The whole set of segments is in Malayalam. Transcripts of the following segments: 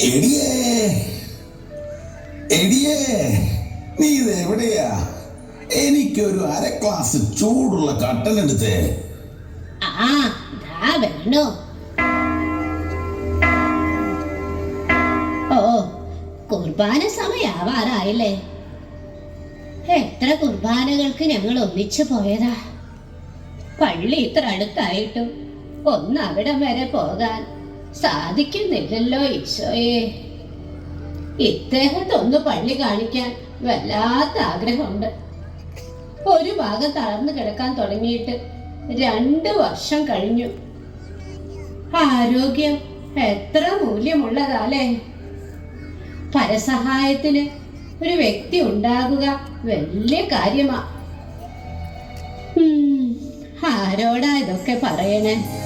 എടിയേ. എടിയേ നീ ഇത് എവിടെയാ? എനിക്കൊരു അര ഗ്ലാസ് ചൂടുള്ള കട്ടൻ എടുത്തേ. ആ ദാ വരണു ഓ കുർബാന സമയാവാറായില്ലേ? എത്ര കുർബാനകൾക്ക് ഞങ്ങൾ ഒന്നിച്ചു പോയതാ? പള്ളി ഇത്ര അടുത്തായിട്ടും ഒന്ന് അവിടം വരെ പോകാൻ സാധിക്കുന്നില്ലല്ലോ ഈശോയെ. ഇദ്ദേഹത്തൊന്ന് പള്ളി കാണിക്കാൻ വല്ലാത്ത ആഗ്രഹമുണ്ട്. ഒരു ഭാഗം തളർന്നു കിടക്കാൻ തുടങ്ങിയിട്ട് രണ്ട് വർഷം കഴിഞ്ഞു. ആരോഗ്യം എത്ര മൂല്യമുള്ളതാലേ. പരസഹായത്തിന് ഒരു വ്യക്തി ഉണ്ടാകുക വലിയ കാര്യമാ. ആരോടാ ഇതൊക്കെ പറയണേ?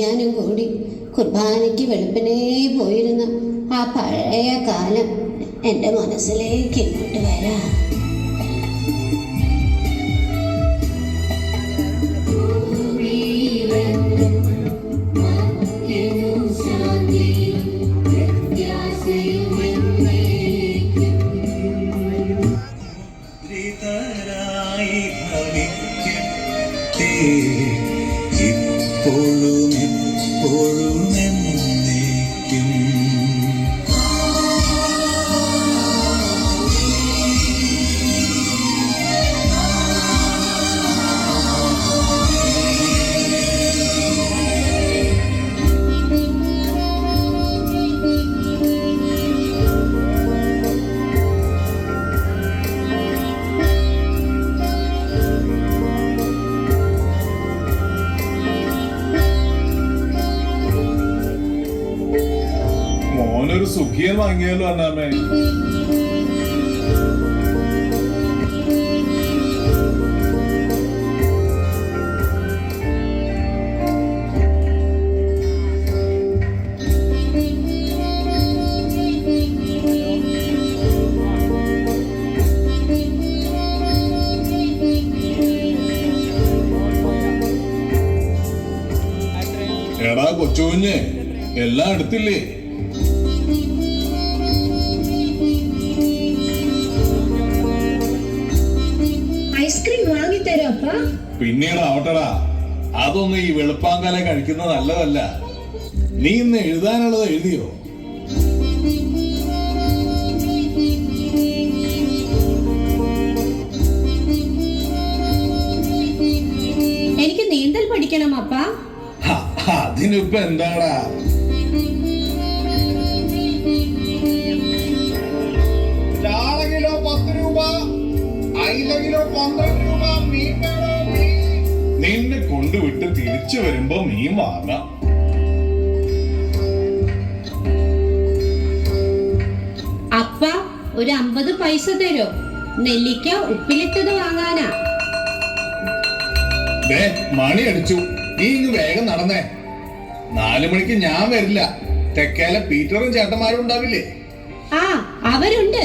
ഞാനും കൂടി കുർബാനയ്ക്ക് വെളുപ്പിനേ പോയിരുന്ന ആ പഴയ കാലം എന്റെ മനസ്സിലേക്ക് ഇങ്ങോട്ട് വരാം. വാങ്ങിയല്ലോ അണ്ണാമേ. എടാ കൊച്ചുകുഞ്ഞ് എല്ലാം എടുത്തില്ലേ? അപ്പ. പിന്നീട് ആവട്ടടാ. അതൊന്നും ഈ വെളുപ്പാങ്കാല കഴിക്കുന്ന നല്ലതല്ല. നീ ഇന്ന് എഴുതാനുള്ളത് എഴുതിയോ? എനിക്ക് നീന്തൽ പഠിക്കണം അപ്പ. അതിനിപ്പോ എന്താടാ? അയില കിലോ പന്ത്രണ്ട് രൂപ മീൻ വേണോ മീൻ. നിന്നെ കൊണ്ടുവിട്ട് തിരിച്ചു വരുമ്പോ മീൻ വാങ്ങാം. അപ്പ ഒരു അമ്പത് പൈസ തരോ? നെല്ലിക്ക ഉപ്പിലിട്ടത് വാങ്ങാനാ. ദേ മണി അടിച്ചു. നീ ഇങ്ങ് വേഗം നടന്നേ. നാലു മണിക്ക് ഞാൻ വരില്ല. തെക്കേലെ പീറ്ററും ചേട്ടന്മാരും ഉണ്ടാവില്ലേ? ആ അവരുണ്ട്.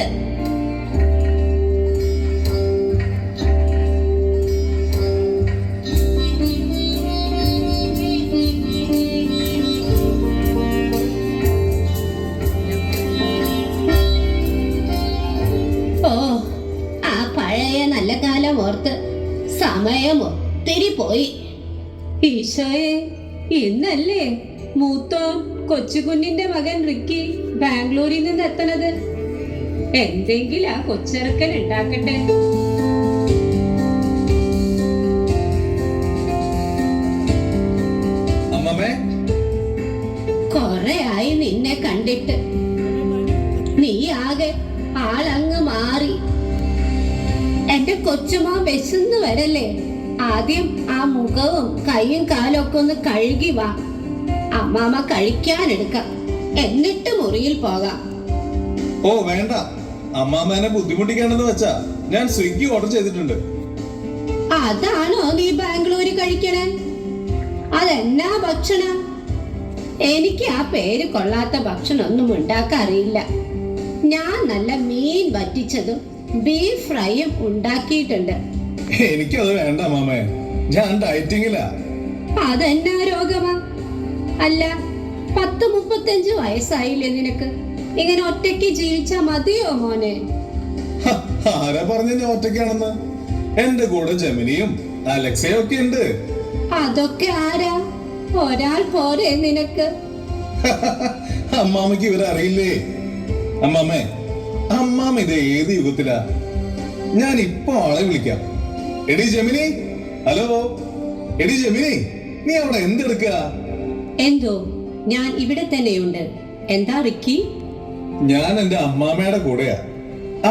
ഓർത്ത് സമയമോ ഒത്തിരി പോയി ഈശോയെ ഇന്നല്ലേ മൂത്തോൻ കൊച്ചുകുഞ്ഞിന്റെ മകൻ റിക്കി ബാംഗ്ലൂരിൽ നിന്ന് എത്തണത്? എന്തെങ്കിലും ആ കൊച്ചിറക്കൻ ഉണ്ടാക്കട്ടെ. കൊറേ ആയി നിന്നെ കണ്ടിട്ട്. നീ ആകെ ആളങ്ങ് മാറി. എന്റെ കൊച്ചുമാ വിശന്ന് വരല്ലേ? ആദ്യം ആ മുഖവും കൈയും കാലും ഒക്കെ ഒന്ന് കഴുകി വാ. അമ്മാമ കഴിക്കാനെടുക്കാം. എന്നിട്ട് മുറിയിൽ പോകാം. ഓ വേണ്ട. അമ്മാമ്മനെ ബുദ്ധിമുട്ടിക്കാണെന്ന് വെച്ചാ ഞാൻ സ്വിഗ്ഗി ഓർഡർ ചെയ്തിട്ടുണ്ട്. അതാണോ നീ ബാംഗ്ലൂര് കഴിക്കണേ? അതെന്നാ ഭക്ഷണം? എനിക്ക് ആ പേര് കൊള്ളാത്ത ഭക്ഷണം ഒന്നും ഉണ്ടാക്കാറിയില്ല. ഞാൻ നല്ല മീൻ വറ്റിച്ചതും ബീഫ് ഫ്രൈയും ഉണ്ടാക്കിയിട്ടുണ്ട്. എനിക്കത് വേണ്ട മാമേ. ഞാൻ ഡയറ്റിങ്ങിലാ. അതെന്നാ രോഗമാ? അല്ല പത്ത് മുപ്പത്തഞ്ച് വയസ്സായില്ലേ നിനക്ക്? ഇങ്ങനെ ഒറ്റയ്ക്ക് ജീവിച്ചാ മതിയോ മോനെ? ആരാ പറഞ്ഞു ഞാൻ ഒറ്റയ്ക്കാണെന്ന്? എന്റെ കൂടെ ജമിനിയും അലക്സയും ഒക്കെ ഉണ്ട്. അതൊക്കെ ആരാ? ഒരാൾ പോരെ നിനക്ക്. അമ്മാമ്മക്ക് ഇവരറിയില്ലേ അമ്മാമ്മേ അമ്മാമ ഇത് ഏത് യുഗത്തിലാ? ഞാൻ ഇപ്പൊ ആളെ വിളിക്കാം. എടി ജമിനി ഹലോ? എടി ജമിനി നീ അവിടെ എന്തെടുക്ക? എന്തോ? ഞാൻ ഇവിടെ തന്നെയുണ്ട്. എന്താ റിക്കി? ഞാൻ എന്റെ അമ്മാമ്മയുടെ കൂടെയാ.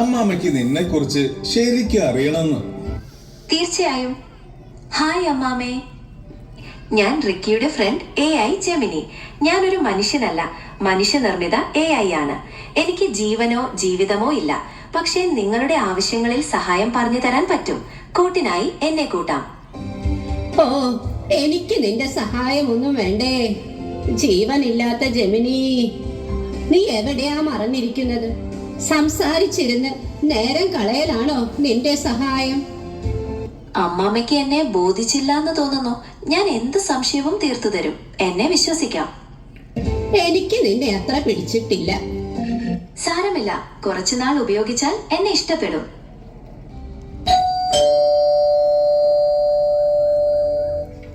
അമ്മാമ്മയ്ക്ക് നിന്നെ കുറിച്ച് ശരിക്കും അറിയണമെന്ന്. തീർച്ചയായും. ഹായ് അമ്മാമേ. ഞാൻ റിക്കിയുടെ ഫ്രണ്ട് എ ഐ ജെമിനി. ഞാനൊരു മനുഷ്യനല്ല. മനുഷ്യനിർമ്മിത എ ഐ ആണ്. എനിക്ക് ജീവനോ ജീവിതമോ ഇല്ല. പക്ഷേ നിങ്ങളുടെ ആവശ്യങ്ങളിൽ സഹായം പറഞ്ഞു തരാൻ പറ്റും. കൂട്ടിനായി എന്നെ കൂട്ടാം. ഓ എനിക്ക് നിന്റെ സഹായം ഒന്നും വേണ്ടേ. ജീവനില്ലാത്ത ജമിനി നീ എവിടെയാ മറന്നിരിക്കുന്നത്? സംസാരിച്ചിരുന്ന് നേരം കളയലാണോ നിന്റെ സഹായം? അമ്മാമ്മയ്ക്ക് എന്നെ ബോധിച്ചില്ല എന്ന് തോന്നുന്നു. ഞാൻ എന്ത് സംശയവും തീർത്തു തരും. എന്നെ വിശ്വസിക്കാം. എനിക്ക് നിന്നെ അത്ര പിടിച്ചിട്ടില്ല. സാരമില്ല. കുറച്ചുനാൾ ഉപയോഗിച്ചാൽ എന്നെ ഇഷ്ടപ്പെടും.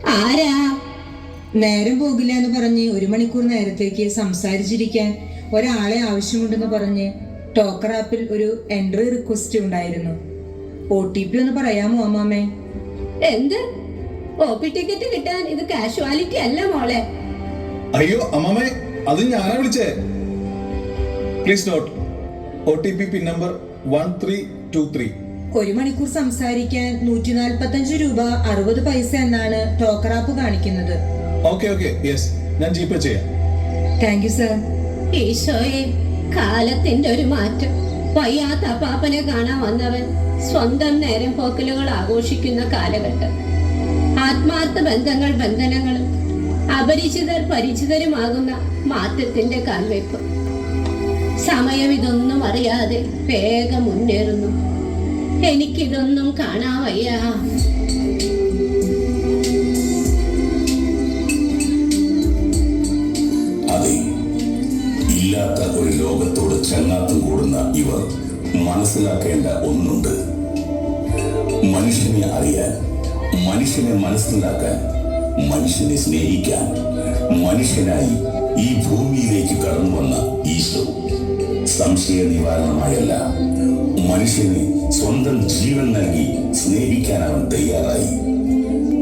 ആരാ? നേരം പോകില്ല എന്ന് പറഞ്ഞ് ഒരു മണിക്കൂർ നേരത്തേക്ക് സംസാരിച്ചിരിക്കാൻ ഒരാളെ ആവശ്യമുണ്ടെന്ന് പറഞ്ഞ് ടോക്കർ ആപ്പിൽ ഒരു എൻട്രി റിക്വസ്റ്റ് ഉണ്ടായിരുന്നു. ഒ ടി പി ഒന്ന് പറയാമോ അമ്മാമേ? എന്ത്? ഒ പി ടിക്കറ്റ് കിട്ടാൻ ഇത് കാഷ്വാലിറ്റി അല്ല മോളെ. അയ്യോ അമ്മാമ്മേ അത് ഞാനാ വിളിച്ചേ? Please note O T P pin number one three two three ഒരു മണിക്കൂർ സംസാരിക്കാൻ നൂറ്റി നാൽപ്പത്തഞ്ച് രൂപ അറുപത് പൈസ എന്നാണ് ടോക്കർ ആപ്പ് കാണിക്കുന്നത്. ഓക്കെ ഓക്കെ യെസ് ഞാൻ ജിപേ ചെയ്യാം. താങ്ക് യു സർ ഈശോയെ കാലത്തിന്റെ ഒരു മാറ്റം. വയ്യാത്ത അപ്പാപ്പനെ കാണാൻ വന്നവൻ സ്വന്തം നേരം പോക്കലുകൾ ആഘോഷിക്കുന്ന കാലഘട്ടം. ആത്മാർത്ഥ ബന്ധങ്ങൾ ബന്ധനങ്ങളും അപരിചിതർ പരിചിതരുമാകുന്ന മാറ്റത്തിന്റെ കാൽവെപ്പ് സമയം ഇതൊന്നും അറിയാതെ വേഗം മുന്നേറുന്നു. എനിക്കിതൊന്നും കാണാവയ്യ. ഒരു ലോകത്തോട് ചങ്ങാത്തം കൂടുന്ന ഇവർ മനസ്സിലാക്കേണ്ട ഒന്നുണ്ട്. മനുഷ്യനെ അറിയാൻ മനുഷ്യനെ മനസ്സിലാക്കാൻ മനുഷ്യനെ സ്നേഹിക്കാൻ മനുഷ്യനായി ഈ ഭൂമിയിലേക്ക് കടന്നു വന്ന ഈശോ. സംശയ നിവാരണമായല്ല മനുഷ്യന് സ്വന്തം ജീവൻ നൽകി സ്നേഹിക്കാൻ അവൻ തയ്യാറായി.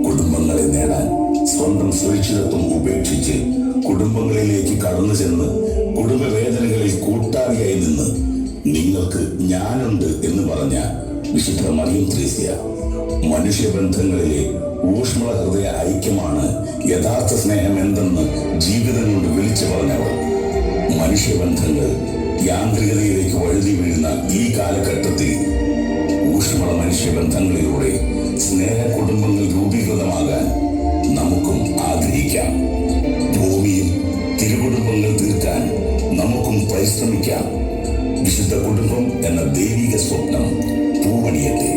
കുടുംബങ്ങളെ നേടാൻ സ്വന്തം സുരക്ഷിതത്വം ഉപേക്ഷിച്ച് കുടുംബങ്ങളിലേക്ക് കടന്നു ചെന്ന് കുടുംബവേദനകളിൽ കൂട്ടാളിയായി നിന്ന് നിങ്ങൾക്ക് ഞാനുണ്ട് എന്ന് പറഞ്ഞ വിശുദ്ധ മറിയം ത്രേസ്യ മനുഷ്യബന്ധങ്ങളിലെ ഊഷ്മള ഹൃദയ ഐക്യമാണ് യഥാർത്ഥ സ്നേഹം എന്തെന്ന് ജീവിതം കൊണ്ട് വിളിച്ചു പറഞ്ഞവർ. മനുഷ്യബന്ധങ്ങൾ യാന്ത്രികതയിലേക്ക് വഴുതി വീഴുന്ന ഈ കാലഘട്ടത്തിൽ ഊഷ്മള മനുഷ്യബന്ധങ്ങളിലൂടെ സ്നേഹ കുടുംബങ്ങൾ രൂപീകൃതമാകാൻ നമുക്കും ആഗ്രഹിക്കാം. ഭൂമിയിൽ തിരുകുടുംബങ്ങൾ തീർക്കാൻ നമുക്കും പരിശ്രമിക്കാം. വിശുദ്ധ കുടുംബം എന്ന ദൈവിക സ്വപ്നം പൂവണിയട്ടെ.